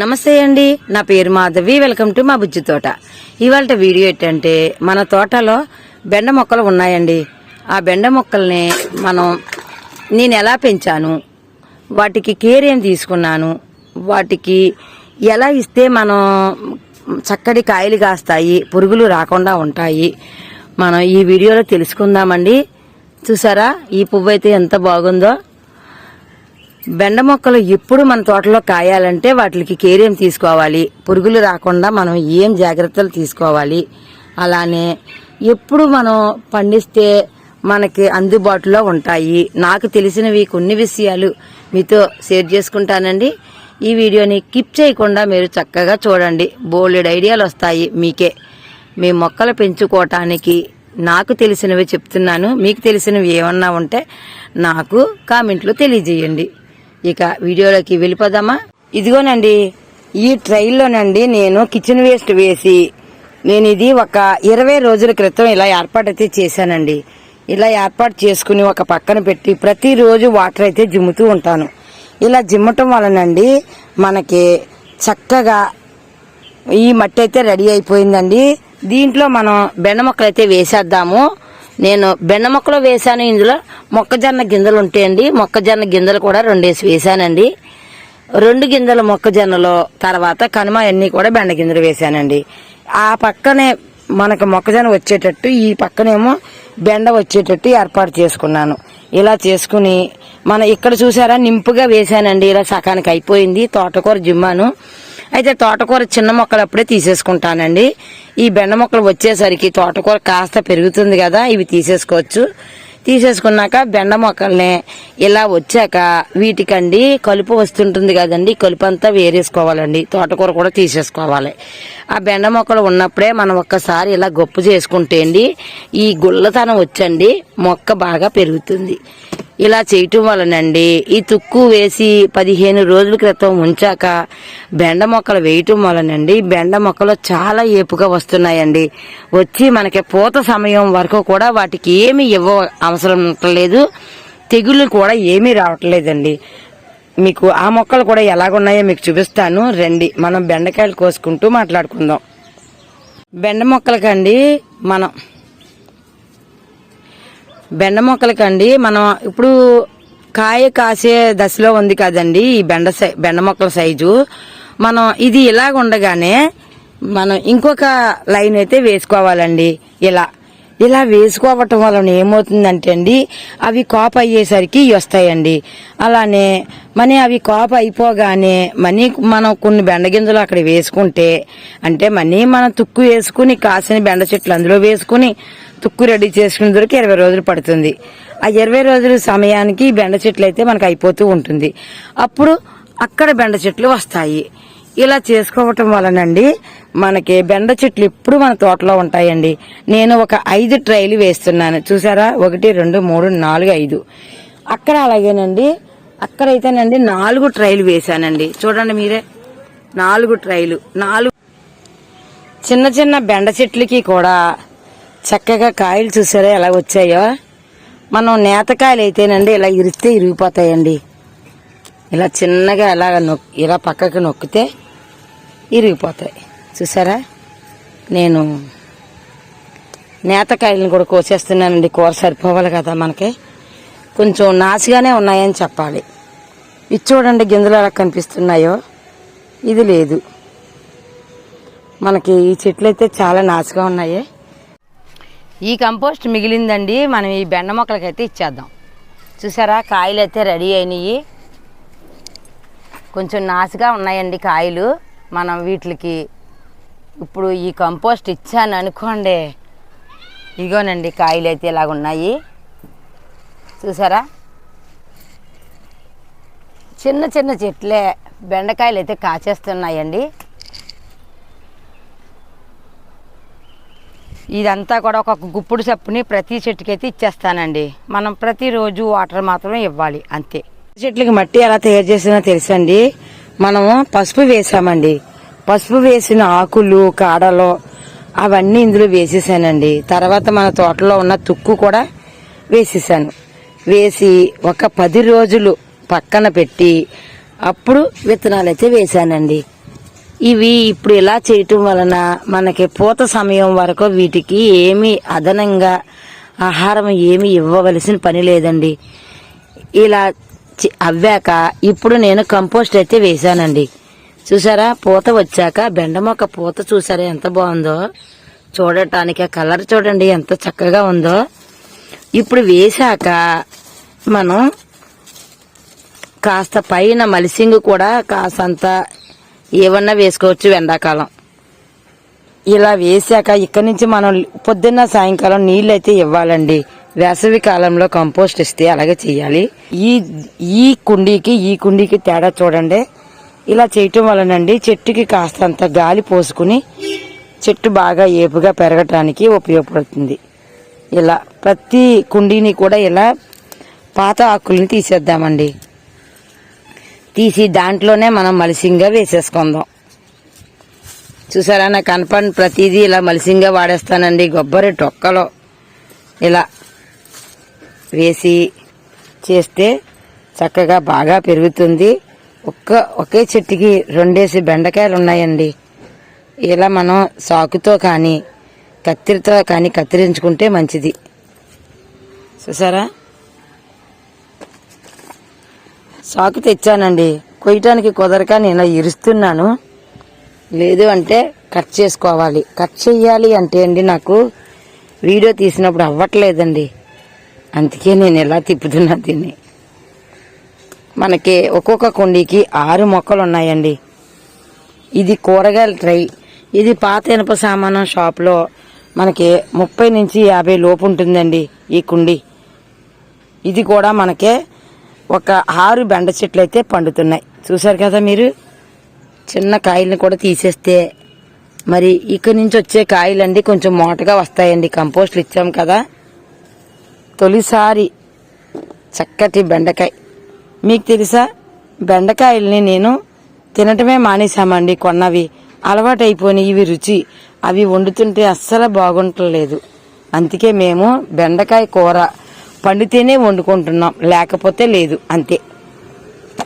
నమస్తే అండి. నా పేరు మాధవి. వెల్కమ్ టు మా బుజ్జి తోట. ఇవాళ వీడియో ఏంటంటే మన తోటలో బెండ మొక్కలు ఉన్నాయండి. ఆ బెండ మొక్కల్ని మనం నేను ఎలా పెంచాను వాటికి కేర్ ఏం తీసుకున్నాను వాటికి ఎలా ఇస్తే మనం చక్కటి కాయలు కాస్తాయి పురుగులు రాకుండా ఉంటాయి మనం ఈ వీడియోలో తెలుసుకుందామండి. చూసారా? ఈ పువ్వు అయితే ఎంత బాగుందో. బెండ మొక్కలు ఎప్పుడు మన తోటలో కాయాలంటే వాటికి కేరేం తీసుకోవాలి. పురుగులు రాకుండా మనం ఏం జాగ్రత్తలు తీసుకోవాలి. అలానే ఎప్పుడు మనం పండిస్తే మనకి అందుబాటులో ఉంటాయి. నాకు తెలిసినవి కొన్ని విషయాలు మీతో షేర్ చేసుకుంటానండి. ఈ వీడియోని కిప్ చేయకుండా మీరు చక్కగా చూడండి. బోలెడు ఐడియాలు వస్తాయి మీకే. మీ మొక్కలు పెంచుకోవటానికి నాకు తెలిసినవి చెప్తున్నాను. మీకు తెలిసినవి ఏమన్నా ఉంటే నాకు కామెంట్లో తెలియజేయండి. ఇక వీడియోలోకి వెళ్ళిపోదామా? ఇదిగోనండి ఈ ట్రైల్లోనండి నేను కిచెన్ వేస్ట్ వేసి నేను ఇది ఒక ఇరవై రోజుల క్రితం ఇలా ఏర్పాటు అయితే చేశానండి. ఇలా ఏర్పాటు చేసుకుని ఒక పక్కన పెట్టి ప్రతిరోజు వాటర్ అయితే జిమ్ముతూ ఉంటాను. ఇలా జిమ్మటం వలనండి మనకి చక్కగా ఈ మట్టి అయితే రెడీ అయిపోయిందండి. దీంట్లో మనం బెండ మొక్కలు అయితే వేసేద్దాము. నేను బెండ మొక్కలు వేసాను ఇందులో. మొక్కజొన్న గింజలు ఉంటాయండి. మొక్కజొన్న గింజలు కూడా రెండేసి వేసానండి రెండు గింజల మొక్కజొన్నలో తర్వాత కనుమ అన్నీ కూడా బెండ గింజలు వేసానండి ఆ పక్కనే మనకు మొక్కజొన్న వచ్చేటట్టు ఈ పక్కనేమో బెండ వచ్చేటట్టు ఏర్పాటు చేసుకున్నాను. ఇలా చేసుకుని మన ఇక్కడ చూసారా నింపుగా వేసానండి ఇలా సకానికి అయిపోయింది. తోటకూర జిమ్మాను. అయితే తోటకూర చిన్న మొక్కలు అప్పుడే తీసేసుకుంటానండి. ఈ బెండ మొక్కలు వచ్చేసరికి తోటకూర కాస్త పెరుగుతుంది కదా ఇవి తీసేసుకోవచ్చు. తీసేసుకున్నాక బెండ మొక్కల్ని ఇలా వచ్చాక వీటికండి కలుపు వస్తుంటుంది కదండి కలుపు అంతా వేరేసుకోవాలండి. తోటకూర కూడా తీసేసుకోవాలి. ఆ బెండ మొక్కలు ఉన్నప్పుడే మనం ఒక్కసారి ఇలా గొప్ప చేసుకుంటే అండి ఈ గుల్లతనం వచ్చండి మొక్క బాగా పెరుగుతుంది. ఇలా చేయటం వలనండి ఈ తుక్కు వేసి పదిహేను రోజుల క్రితం ఉంచాక బెండ మొక్కలు వేయటం వలనండి బెండ మొక్కలు చాలా ఏపుగా వస్తున్నాయండి. వచ్చి మనకి పూత సమయం వరకు కూడా వాటికి ఏమి ఇవ్వ అవసరం ఉండలేదు తెగుళ్ళు కూడా ఏమీ రావట్లేదండి. మీకు ఆ మొక్కలు కూడా ఎలాగున్నాయో మీకు చూపిస్తాను. రండి మనం బెండకాయలు కోసుకుంటూ మాట్లాడుకుందాం. బెండ మొక్కలకండి మనం బెండ మొక్కలకండి. మనం ఇప్పుడు కాయ కాసే దశలో ఉంది కదండి ఈ బెండ సై బెండ మొక్కల సైజు. మనం ఇది ఇలాగ ఉండగానే మనం ఇంకొక లైన్ అయితే వేసుకోవాలండి. ఇలా ఇలా వేసుకోవటం వలన ఏమవుతుందంటే అండి అవి కాపు అయ్యేసరికి వస్తాయండి. అలానే మనీ అవి కాపు అయిపోగానే మనీ మనం కొన్ని బెండ గింజలు అక్కడ వేసుకుంటే అంటే మనీ మనం తుక్కు వేసుకుని కాసిన బెండ చెట్లు అందులో వేసుకుని తుక్కు రెడీ చేసుకునే దొరికి ఇరవై రోజులు పడుతుంది. ఆ ఇరవై రోజుల సమయానికి బెండ చెట్లు అయితే మనకు అయిపోతూ ఉంటుంది. అప్పుడు అక్కడ బెండ చెట్లు వస్తాయి. ఇలా చేసుకోవటం వలనండి మనకి బెండ చెట్లు ఎప్పుడు మన తోటలో ఉంటాయండి. నేను ఒక ఐదు ట్రైలు వేస్తున్నాను. చూసారా? ఒకటి రెండు మూడు నాలుగు ఐదు. అక్కడ అలాగేనండి. అక్కడైతేనండి నాలుగు ట్రైలు వేశానండి. చూడండి మీరే. నాలుగు ట్రైలు. నాలుగు చిన్న చిన్న బెండ చెట్లకి కూడా చక్కగా కాయలు చూసారా ఎలా వచ్చాయో? మనం నేతకాయలు అయితేనండి ఇలా ఇరిస్తే ఇరిగిపోతాయండి. ఇలా చిన్నగా ఇలా నొక్ ఇలా పక్కకి నొక్కితే ఇరిగిపోతాయి. చూసారా? నేను నేతకాయలను కూడా కోసేస్తున్నానండి. కూర సరిపోవాలి కదా మనకి. కొంచెం నాసిగానే ఉన్నాయని చెప్పాలి. ఇది చూడండి గింజలు ఎలా కనిపిస్తున్నాయో. ఇది లేదు. మనకి ఈ చెట్లు అయితే చాలా నాసిగా ఉన్నాయి. ఈ కంపోస్ట్ మిగిలిందండి. మనం ఈ బెండ మొక్కలకైతే ఇచ్చేద్దాం. చూసారా? కాయలు అయితే రెడీ అయినాయి. కొంచెం నాసుగా ఉన్నాయండి కాయలు. మనం వీటికి ఇప్పుడు ఈ కంపోస్ట్ ఇచ్చాను అనుకోండి. ఇగోనండి కాయలు అయితే ఇలాగ ఉన్నాయి చూసారా? చిన్న చిన్న చెట్లే బెండకాయలు అయితే కాచేస్తున్నాయండి. ఇదంతా కూడా ఒక గుప్పుడు చప్పుని ప్రతి చెట్టుకి అయితే ఇచ్చేస్తానండి. మనం ప్రతిరోజు వాటర్ మాత్రమే ఇవ్వాలి అంతే. చెట్లకి మట్టి ఎలా తయారు చేసినా తెలుసండి. మనము పసుపు వేసామండి. పసుపు వేసిన ఆకులు కాడలు అవన్నీ ఇందులో వేసేసానండి. తర్వాత మన తోటలో ఉన్న తుక్కు కూడా వేసేసాను. వేసి ఒక పది రోజులు పక్కన పెట్టి అప్పుడు విత్తనాలు అయితే వేసానండి. ఇవి ఇప్పుడు ఇలా చేయటం వలన మనకి పూత సమయం వరకు వీటికి ఏమీ అదనంగా ఆహారం ఏమి ఇవ్వవలసిన పని లేదండి. ఇలా అవ్వాక ఇప్పుడు నేను కంపోస్ట్ అయితే వేశానండి. చూసారా? పూత వచ్చాక బెండ మొక్క పూత చూసారా ఎంత బాగుందో? చూడటానికి ఆ కలర్ చూడండి ఎంత చక్కగా ఉందో. ఇప్పుడు వేశాక మనం కాస్త పైన మలిసింగ్ కూడా కాసంత ఏమన్నా వేసుకోవచ్చు ఎండాకాలం. ఇలా వేసాక ఇక్కడి నుంచి మనం పొద్దున్న సాయంకాలం నీళ్ళు అయితే ఇవ్వాలండి. వేసవి కాలంలో కంపోస్ట్ ఇస్తే అలాగే చేయాలి. ఈ ఈ కుండీకి ఈ కుండీకి తేడా చూడండి. ఇలా చేయటం వలనండి చెట్టుకి కాస్తంత గాలి పోసుకుని చెట్టు బాగా ఏపుగా పెరగటానికి ఉపయోగపడుతుంది. ఇలా ప్రతి కుండీని కూడా ఇలా పాత ఆకుల్ని తీసేద్దామండి. తీసి దాంట్లోనే మనం మలిసింగా వేసేసుకుందాం. చూసారా నాకు కనపడిన ప్రతిదీ ఇలా మలిసింగా వాడేస్తానండి. కొబ్బరి టొక్కలో ఇలా వేసి చేస్తే చక్కగా బాగా పెరుగుతుంది. ఒక్క ఒకే చెట్టుకి రెండేసి బెండకాయలు ఉన్నాయండి. ఇలా మనం సాకుతో కానీ కత్తిరితో కానీ కత్తిరించుకుంటే మంచిది. చూసారా? సాకు తెచ్చానండి. కొయ్యటానికి కుదరక నేను ఇరుస్తున్నాను. లేదు అంటే కట్ చేసుకోవాలి. కట్ చేయాలి అంటే అండి నాకు వీడియో తీసినప్పుడు అవ్వట్లేదండి. అందుకే నేను ఎలా తిప్పుతున్నా దీన్ని. మనకి ఒక్కొక్క కుండీకి ఆరు మొక్కలు ఉన్నాయండి. ఇది కూరగాయల ట్రై. ఇది పాత ఇనప సామానం షాప్లో మనకి ముప్పై నుంచి యాభై లోపు ఉంటుందండి ఈ కుండీ. ఇది కూడా మనకే ఒక ఆరు బెండ చెట్లు అయితే పండుతున్నాయి. చూసారు కదా మీరు? చిన్న కాయల్ని కూడా తీసేస్తే మరి ఇక్కడి నుంచి వచ్చే కాయలండి కొంచెం మోటగా వస్తాయండి. కంపోస్ట్లు ఇచ్చాం కదా. తొలిసారి చక్కటి బెండకాయ. మీకు తెలుసా? బెండకాయల్ని నేను తినటమే మానేశామండి కొన్నవి. అలవాటైపోయిన ఇవి రుచి. అవి వండుతుంటే అస్సలు బాగుంటలేదు. అందుకే మేము బెండకాయ కూర పండితేనే వండుకుంటున్నాం. లేకపోతే లేదు. అంతే.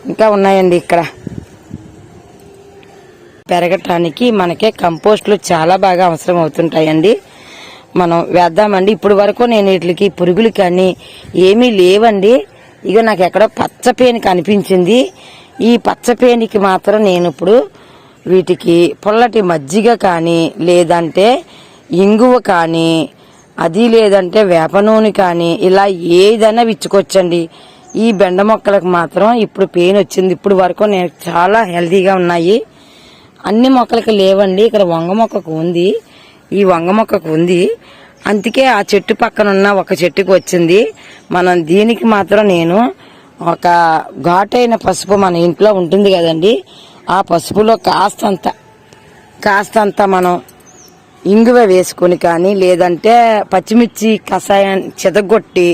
ఇంకా ఉన్నాయండి ఇక్కడ. పెరగటానికి మనకే కంపోస్ట్లు చాలా బాగా అవసరం అవుతుంటాయండి మనం వేద్దామండి. ఇప్పుడు వరకు నేను వీటికి పురుగులు కానీ ఏమీ లేవండి. ఇక నాకు ఎక్కడో పచ్చపేను కనిపించింది. ఈ పచ్చపేనికి మాత్రం నేను ఇప్పుడు వీటికి పొల్లటి మజ్జిగ కానీ లేదంటే ఇంగువ కానీ అది లేదంటే వేప నూనె కానీ ఇలా ఏదైనా విచ్చుకొచ్చండి ఈ బెండ మొక్కలకు మాత్రం ఇప్పుడు పెయిన్ వచ్చింది. ఇప్పుడు వరకు నేను చాలా హెల్తీగా ఉన్నాయి. అన్ని మొక్కలకి లేవండి. ఇక్కడ వంగ మొక్కకు ఉంది. ఈ వంగ మొక్కకు ఉంది. అందుకే ఆ చెట్టు పక్కన ఉన్న ఒక చెట్టుకు వచ్చింది. మనం దీనికి మాత్రం నేను ఒక ఘాటైన పసుపు మన ఇంట్లో ఉంటుంది కదండి. ఆ పసుపులో కాస్తంత కాస్తంత మనం ఇంగువ వేసుకొని కానీ లేదంటే పచ్చిమిర్చి కషాయం చెదగొట్టి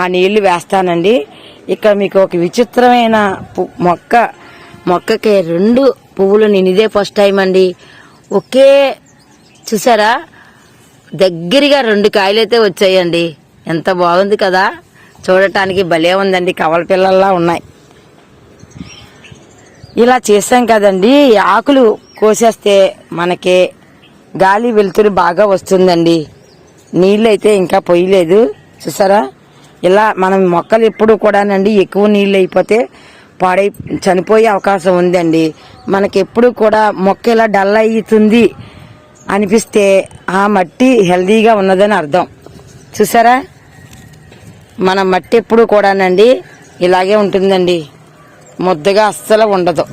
ఆ నీళ్ళు వేస్తానండి. ఇక్కడ మీకు ఒక విచిత్రమైన మొక్క మొక్కకి రెండు పువ్వులు నేను ఇదే ఫస్ట్ టైం అండి. ఒకే చూసారా? దగ్గరగా రెండు కాయలైతే వచ్చాయండి. ఎంత బాగుంది కదా? చూడటానికి భలే ఉందండి. కవల పిల్లల్లా ఉన్నాయి. ఇలా చేసాం కదండి. ఆకులు కోసేస్తే మనకి గాలి వెలుతురు బాగా వస్తుందండి. నీళ్ళు అయితే ఇంకా పొయ్యలేదు చూసారా? ఇలా మనం మొక్కలు ఎప్పుడు కూడానండి ఎక్కువ నీళ్ళు అయిపోతే పాడై చనిపోయే అవకాశం ఉందండి. మనకి ఎప్పుడు కూడా మొక్క ఇలా డల్ అవుతుంది అనిపిస్తే ఆ మట్టి హెల్దీగా ఉన్నదని అర్థం. చూసారా? మన మట్టి ఎప్పుడు కూడానండి ఇలాగే ఉంటుందండి. ముద్దగా అస్సలు ఉండదు.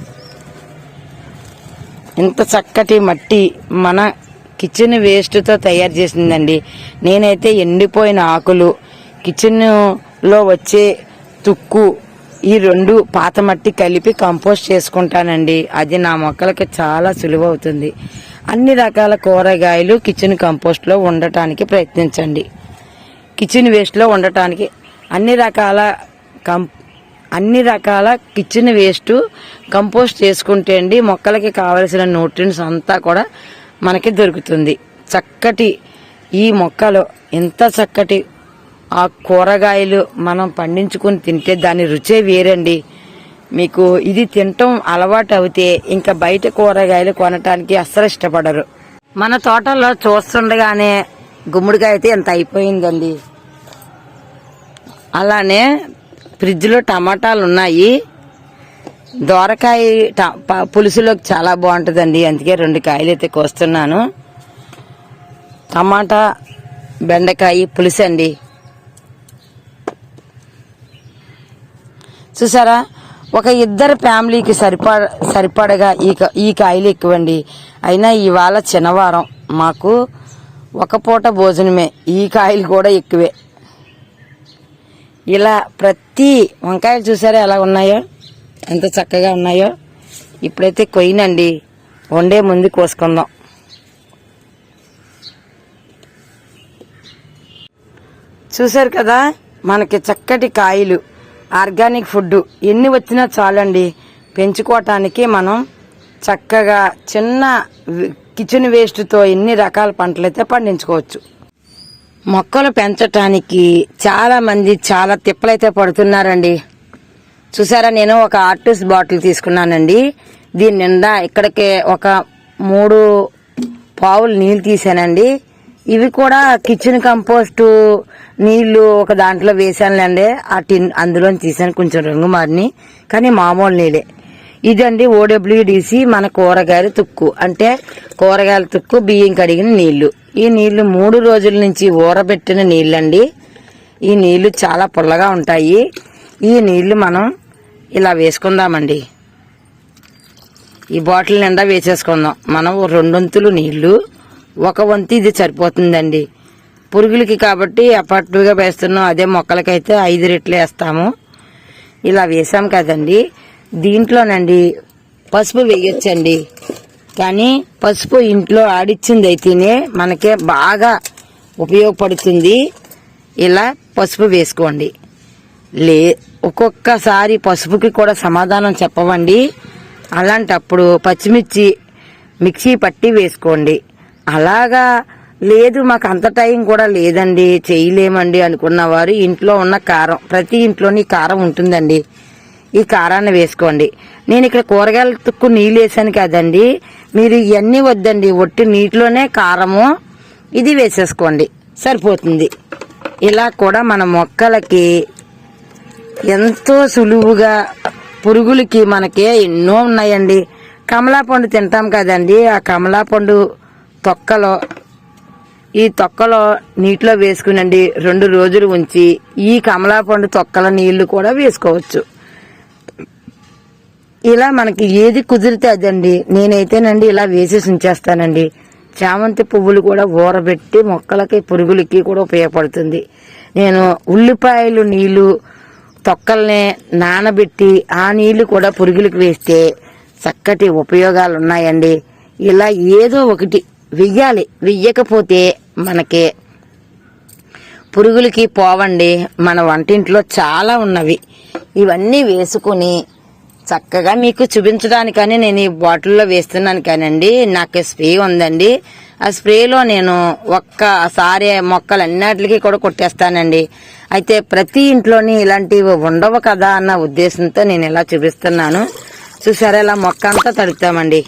ఇంత చక్కటి మట్టి మన కిచెన్ వేస్ట్తో తయారు చేసిందండి. నేనైతే ఎండిపోయిన ఆకులు కిచెన్లో వచ్చే తుక్కు ఈ రెండు పాత మట్టి కలిపి కంపోస్ట్ చేసుకుంటానండి. అది నా మొక్కలకి చాలా సులువు అవుతుంది అన్ని రకాల కూరగాయలు కిచెన్ కంపోస్ట్లో ఉండటానికి ప్రయత్నించండి. కిచెన్ వేస్ట్లో ఉండటానికి అన్ని రకాల కం అన్ని రకాల కిచెన్ వేస్ట్ కంపోస్ట్ చేసుకుంటే అండి మొక్కలకి కావలసిన న్యూట్రియన్స్ అంతా కూడా మనకి దొరుకుతుంది. చక్కటి ఈ మొక్కలు ఎంత చక్కటి ఆ కూరగాయలు మనం పండించుకొని తింటే దాని రుచే వేరండి. మీకు ఇది తినటం అలవాటు అవుతే ఇంకా బయట కూరగాయలు కొనటానికి అస్సలు ఇష్టపడరు. మన తోటలో చూస్తుండగానే గుమ్మడికాయ అయితే ఎంత అయిపోయిందండి. అలానే ఫ్రిడ్జ్లో టమాటాలు ఉన్నాయి దోరకాయ ట- ప- పులుసులోకి చాలా బాగుంటుందండి. అందుకే రెండు కాయలు అయితే కోస్తున్నాను. టమాటా బెండకాయ పులుసు అండి చూసారా? ఒక ఇద్దరు ఫ్యామిలీకి సరిపడ సరిపడగా ఈ క- ఈ కాయలు ఎక్కువండి. అయినా ఇవాళ శనివారం. మాకు ఒక పూట భోజనమే. ఈ కాయలు కూడా ఎక్కువే. ఇలా ప్రతి వంకాయలు చూసారా ఎలా ఉన్నాయో? ఎంత చక్కగా ఉన్నాయో? ఇప్పుడైతే కొయ్యనండి వండే ముందు కోసుకుందాం. చూసారు కదా? మనకి చక్కటి కాయలు. ఆర్గానిక్ ఫుడ్ ఎన్ని వచ్చినా చాలండి. పెంచుకోవటానికి మనం చక్కగా చిన్న కిచెన్ వేస్ట్తో ఎన్ని రకాల పంటలైతే పండించుకోవచ్చు. మొక్కలు పెంచటానికి చాలామంది చాలా తిప్పలైతే పడుతున్నారండి. చూసారా నేను ఒక ఆర్టిస్ట్ బాటిల్ తీసుకున్నానండి. దీని నిండా ఇక్కడికి ఒక మూడు పావులు నీళ్ళు తీసానండి. ఇవి కూడా కిచెన్ కంపోస్ట్ నీళ్ళు ఒక దాంట్లో వేసానులేండి ఆ టిన్ అందులో తీసాను కొంచెం రంగు మారిని. కానీ మామూలు నీళ్ళే. ఇదండి ఓడబ్ల్యూడిసి మన కూరగాయల తుక్కు. అంటే కూరగాయల తుక్కు బియ్యం కడిగిన నీళ్ళు. ఈ నీళ్ళు మూడు రోజుల నుంచి ఊరబెట్టిన నీళ్ళండి ఈ నీళ్ళు చాలా పుల్లగా ఉంటాయి. ఈ నీళ్ళు మనం ఇలా వేసుకుందామండి. ఈ బాటిల్ నిండా వేసేసుకుందాం. మనం రెండొంతులు నీళ్ళు. ఒక వంతు ఇది సరిపోతుందండి. పురుగులకి కాబట్టి అపార్ట్గా వేస్తున్నాం. అదే మొక్కలకైతే ఐదు రెట్లు వేస్తాము. ఇలా వేసాం కదండి. దీంట్లోనండి పసుపు వేయొచ్చండి. కానీ పసుపు ఇంట్లో ఆడిచ్చింది అయితేనే మనకే బాగా ఉపయోగపడుతుంది. ఇలా పసుపు వేసుకోండి. లే ఒక్కొక్కసారి పసుపుకి కూడా సమాధానం చెప్పవండి అలాంటప్పుడు పచ్చిమిర్చి మిక్సీ పట్టి వేసుకోండి. అలాగా లేదు మాకు అంత టైం కూడా లేదండి చేయలేమండి అనుకున్న వారు ఇంట్లో ఉన్న కారం ప్రతి ఇంట్లోని కారం ఉంటుందండి. ఈ కారాన్ని వేసుకోండి. నేను ఇక్కడ కూరగాయల తుక్కు నీళ్ళు వేసాను కదండి. మీరు ఇవన్నీ వద్దండి. ఒట్టి నీటిలోనే కారము ఇది వేసేసుకోండి. సరిపోతుంది. ఇలా కూడా మన మొక్కలకి ఎంతో సులువుగా పురుగులకి మనకి ఎన్నో ఉన్నాయండి. కమలా పండు తింటాం కదండి. ఆ కమలా పండు తొక్కలో ఈ తొక్కలో నీటిలో వేసుకునండి రెండు రోజులు ఉంచి ఈ కమలా పండు తొక్కల నీళ్ళు కూడా వేసుకోవచ్చు. ఇలా మనకి ఏది కుదిరితే అదండి. నేనైతేనండి ఇలా వేసేసి ఉంచేస్తానండి. చామంతి పువ్వులు కూడా ఊరబెట్టి మొక్కలకి పురుగులకి కూడా ఉపయోగపడుతుంది. నేను ఉల్లిపాయలు నీళ్ళు తొక్కల్ని నానబెట్టి ఆ నీళ్ళు కూడా పురుగులకు వేస్తే చక్కటి ఉపయోగాలు ఉన్నాయండి ఇలా ఏదో ఒకటి వెయ్యాలి. వెయ్యకపోతే మనకి పురుగులకి పోవండి. మన వంటింట్లో చాలా ఉన్నవి. ఇవన్నీ వేసుకుని చక్కగా మీకు చూపించడానికని నేను ఈ బాటిల్లో వేస్తున్నాను కానండి నాకు స్ప్రే ఉందండి. ఆ స్ప్రేలో నేను ఒక్కసారి మొక్కలన్నిటికీ కూడా కొట్టేస్తానండి. అయితే ప్రతి ఇంట్లోని ఇలాంటివి ఉండవు కదా అన్న ఉద్దేశంతో నేను ఇలా చూపిస్తున్నాను. చూసారా ఇలా మొక్క అంతా తడుపుతామండి.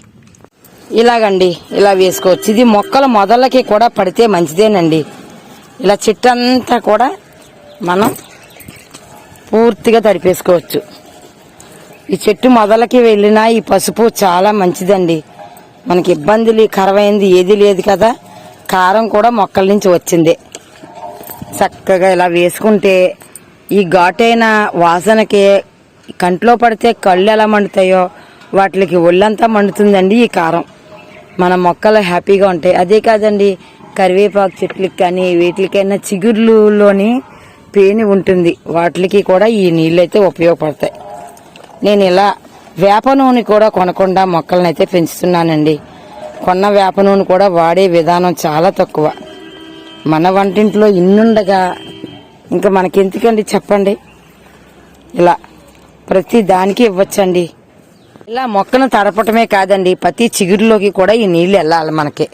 ఇలాగండి ఇలా వేసుకోవచ్చు. ఇది మొక్కల మొదలకి కూడా పడితే మంచిదేనండి. ఇలా చెట్టంతా కూడా మనం పూర్తిగా తడిపేసుకోవచ్చు. ఈ చెట్టు మొదలకి వెళ్ళినా ఈ పసుపు చాలా మంచిదండి. మనకి ఇబ్బందులు కరవైంది ఏది లేదు కదా. కారం కూడా మొక్కల నుంచి వచ్చిందే. చక్కగా ఇలా వేసుకుంటే ఈ ఘాటైన వాసనకి కంట్లో పడితే కళ్ళు ఎలా మండుతాయో వాటికి ఒళ్ళంతా మండుతుందండి ఈ కారం. మన మొక్కలు హ్యాపీగా ఉంటాయి. అదే కాదండి కరివేపాకు చెట్లకి కానీ వీటికైనా చిగుర్లులోని పేని ఉంటుంది. వాటికి కూడా ఈ నీళ్ళు అయితే ఉపయోగపడతాయి. నేను ఇలా వేప నూనె కూడా కొనకుండా మొక్కలను అయితే పెంచుతున్నానండి. కొన్న వేప నూనె కూడా వాడే విధానం చాలా తక్కువ. మన వంటింట్లో ఇన్నుండగా ఇంకా మనకెందుకండి చెప్పండి? ఇలా ప్రతి దానికి ఇవ్వచ్చండి. ఇలా మొక్కను తడపటమే కాదండి. ప్రతి చిగురులోకి కూడా ఈ నీళ్ళు వెళ్ళాలి మనకి.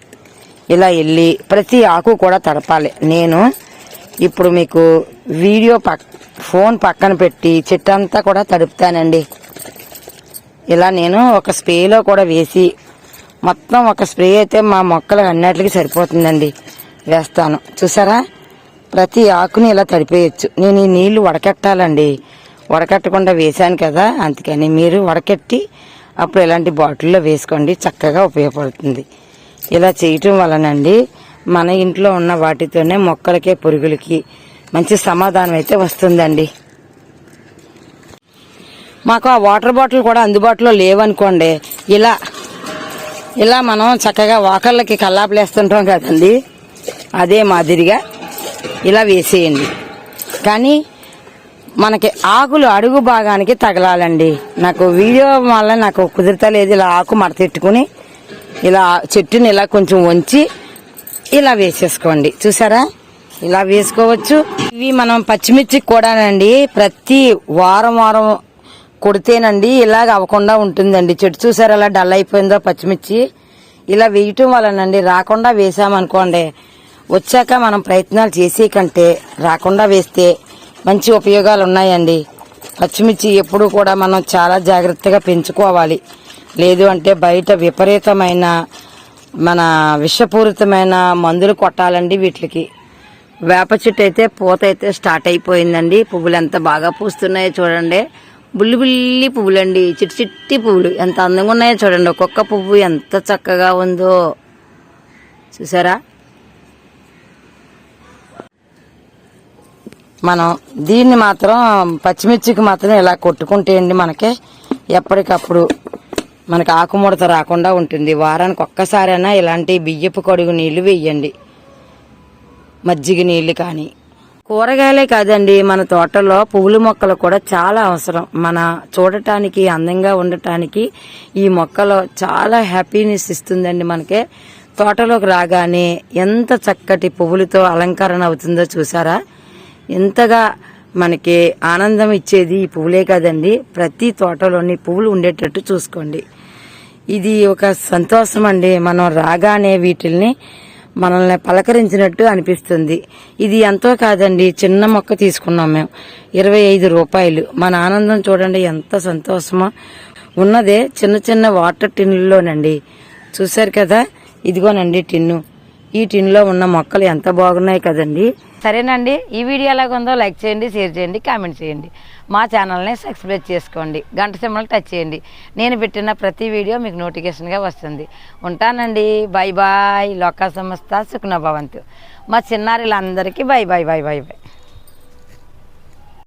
ఇలా వెళ్ళి ప్రతి ఆకు కూడా తడపాలి. నేను ఇప్పుడు మీకు వీడియో పక్ ఫోన్ పక్కన పెట్టి చెట్టంతా కూడా తడుపుతానండి. ఇలా నేను ఒక స్ప్రేలో కూడా వేసి మొత్తం ఒక స్ప్రే అయితే మా మొక్కలు అన్నిటికి సరిపోతుందండి. వేస్తాను. చూసారా? ప్రతి ఆకుని ఇలా తడిపేయచ్చు. నేను ఈ నీళ్ళు వడకెట్టాలండి. వడకట్టకుండా వేశాను కదా అందుకని మీరు వడకట్టి అప్పుడు ఇలాంటి బాటిల్లో వేసుకోండి చక్కగా ఉపయోగపడుతుంది. ఇలా చేయటం వలనండి మన ఇంట్లో ఉన్న వాటితోనే మొక్కలకే పురుగులకి మంచి సమాధానం అయితే వస్తుందండి. మాకు ఆ వాటర్ బాటిల్ కూడా అందుబాటులో లేవనుకోండి ఇలా ఇలా మనం చక్కగా వాకర్లకి కల్లాపలేస్తుంటాం కదండి అదే మాదిరిగా ఇలా వేసేయండి. కానీ మనకి ఆకులు అడుగు భాగానికి తగలాలండి. నాకు వీడియో వల్ల నాకు కుదురుతలేదు ఇలా ఆకు మడతెట్టుకుని ఇలా చెట్టుని ఇలా కొంచెం వంచి ఇలా వేసేసుకోండి. చూసారా? ఇలా వేసుకోవచ్చు. ఇవి మనం పచ్చిమిర్చికి కూడానండి. ప్రతి వారం వారం కొడితేనండి ఇలాగ అవ్వకుండా ఉంటుందండి. చెట్టు చూసారా అలా డల్ అయిపోయిందో పచ్చిమిర్చి. ఇలా వేయటం వలనండి రాకుండా వేసామనుకోండి వచ్చాక మనం ప్రయత్నాలు చేసే కంటే రాకుండా వేస్తే మంచి ఉపయోగాలు ఉన్నాయండి పచ్చిమిర్చి ఎప్పుడు కూడా మనం చాలా జాగ్రత్తగా పెంచుకోవాలి. లేదు అంటే బయట విపరీతమైన మన విషపూరితమైన మందులు కొట్టాలండి వీటికి. వేప చెట్టు అయితే పూత అయితే స్టార్ట్ అయిపోయిందండి. పువ్వులు ఎంత బాగా పూస్తున్నాయో చూడండి. బుల్లి బుల్లి పువ్వులండి. చిట్టి చిట్టి పువ్వులు. ఎంత అందంగా ఉన్నాయో చూడండి. ఒక్కొక్క పువ్వు ఎంత చక్కగా ఉందో. చూసారా? మనం దీన్ని మాత్రం పచ్చిమిర్చికి మాత్రం ఇలా కొట్టుకుంటే అండి మనకి ఎప్పటికప్పుడు మనకి ఆకుముడత రాకుండా ఉంటుంది. వారానికి ఒక్కసారైనా ఇలాంటి బియ్యపు కడుగు నీళ్ళు వేయండి. మజ్జిగ నీళ్ళు కానీ. కూరగాయలే కాదండి మన తోటలో పువ్వుల మొక్కలు కూడా చాలా అవసరం. మన చూడటానికి అందంగా ఉండటానికి ఈ మొక్కలు చాలా హ్యాపీనెస్ ఇస్తుందండి మనకి. తోటలోకి రాగానే ఎంత చక్కటి పువ్వులతో అలంకరణ అవుతుందో చూసారా? ఎంతగా మనకి ఆనందం ఇచ్చేది ఈ పువ్వులే కదండి. ప్రతి తోటలోని పువ్వులు ఉండేటట్టు చూసుకోండి. ఇది ఒక సంతోషం అండి. మనం రాగానే వీటిల్ని మనల్ని పలకరించినట్టు అనిపిస్తుంది. ఇది ఎంతో కాదండి. చిన్న మొక్క తీసుకున్నాం మేము. ఇరవై ఐదు రూపాయలు. మన ఆనందం చూడండి ఎంత సంతోషమో. ఉన్నదే చిన్న చిన్న వాటర్ టిన్నుల్లోనండి. చూశారు కదా? ఇదిగోనండి టిన్ను. ఈ టిన్లో ఉన్న మొక్కలు ఎంత బాగున్నాయి కదండి. సరేనండి. ఈ వీడియో ఎలాగుందో లైక్ చేయండి షేర్ చేయండి కామెంట్ చేయండి. మా ఛానల్ని సబ్స్క్రైబ్ చేసుకోండి. గంట సింబల్ టచ్ చేయండి. నేను పెట్టిన ప్రతి వీడియో మీకు నోటిఫికేషన్గా వస్తుంది. ఉంటానండి. Bye bye. లోకా సంస్థ సుఖ్నభవంతు. మా చిన్నారులందరికీ bye bye bye bye bye.